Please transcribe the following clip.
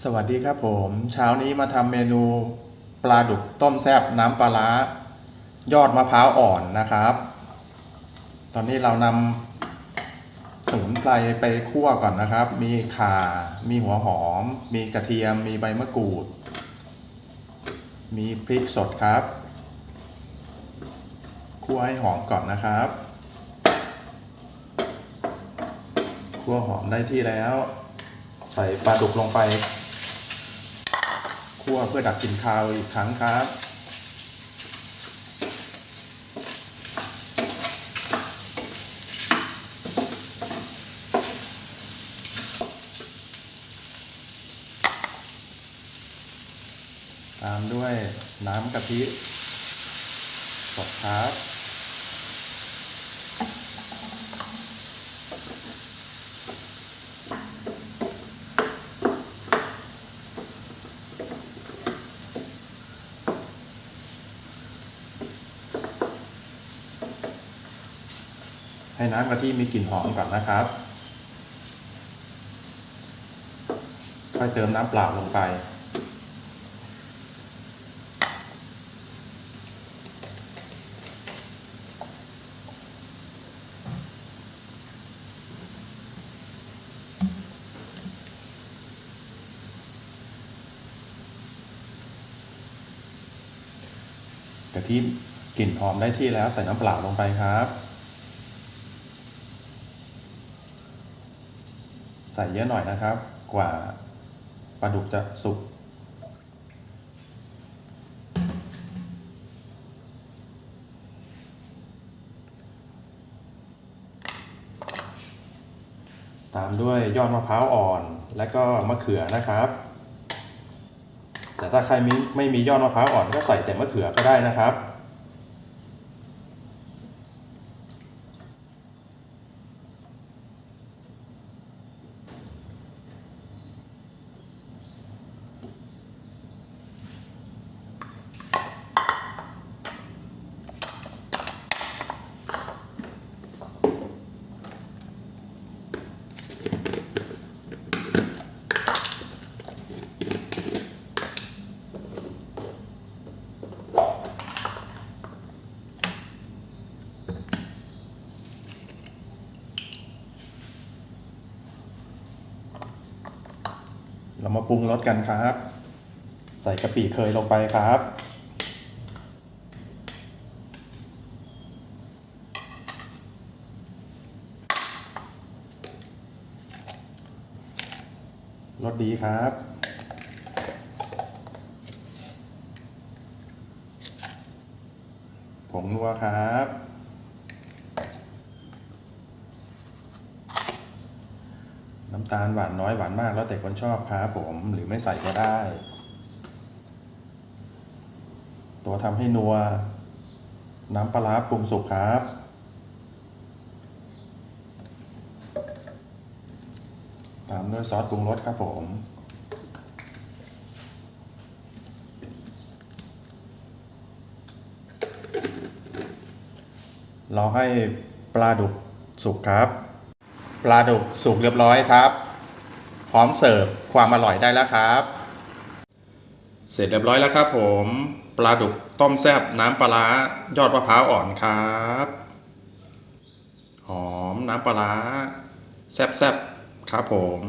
สวัสดีครับผม เช้านี้มาทำเมนูปลาดุกต้มแซ่บน้ำปลาร้ายอดมะพร้าวอ่อนนะครับ ตอนนี้เรานำสมุนไพรไปคั่วก่อนนะครับ มีข่า มีหัวหอม มีกระเทียม มีใบมะกรูด มีพริกสดครับ คั่วให้หอมก่อนนะครับ คั่วหอมได้ที่แล้ว ใส่ปลาดุกลงไป คั่วเพื่อดับกลิ่นคาวอีกครั้งครับ ตามด้วยน้ำกะทิสดครับ ให้น้ำกะทิมีกลิ่นหอมก่อนนะครับ ค่อยเติมน้ำเปล่าลงไป กะทิกลิ่นหอมได้ที่แล้วใส่น้ำเปล่าลงไปครับ ใส่เยอะหน่อยนะครับ กว่าปลาดุกจะสุกตามด้วยยอดมะพร้าวอ่อนและก็มะเขือนะครับ แต่ถ้าใครมีไม่มียอดมะพร้าวอ่อนก็ใส่แต่มะเขือก็ได้นะครับ เรามาปรุงรสกันครับ ใส่กะปิเคยลงไปครับ รสดีครับผงนัวครับ น้ำตาลหวานน้อยหวานมากแล้วแต่คนชอบครับผมหรือไม่ใส่ก็ได้ ตัวทำให้นัว น้ำปลาร้าปรุงสุกครับ ตามด้วยซอสปรุงรสครับผมเราให้ปลาดุกสุกครับ ปลาดุกสุกเรียบร้อยครับ พร้อมเสิร์ฟความอร่อยได้แล้วครับ เสร็จเรียบร้อยแล้วครับ ผม ปลาดุกต้มแซบน้ำปลายอดมะพร้าวอ่อนครับ หอมน้ำปลาแซบแซบๆครับผม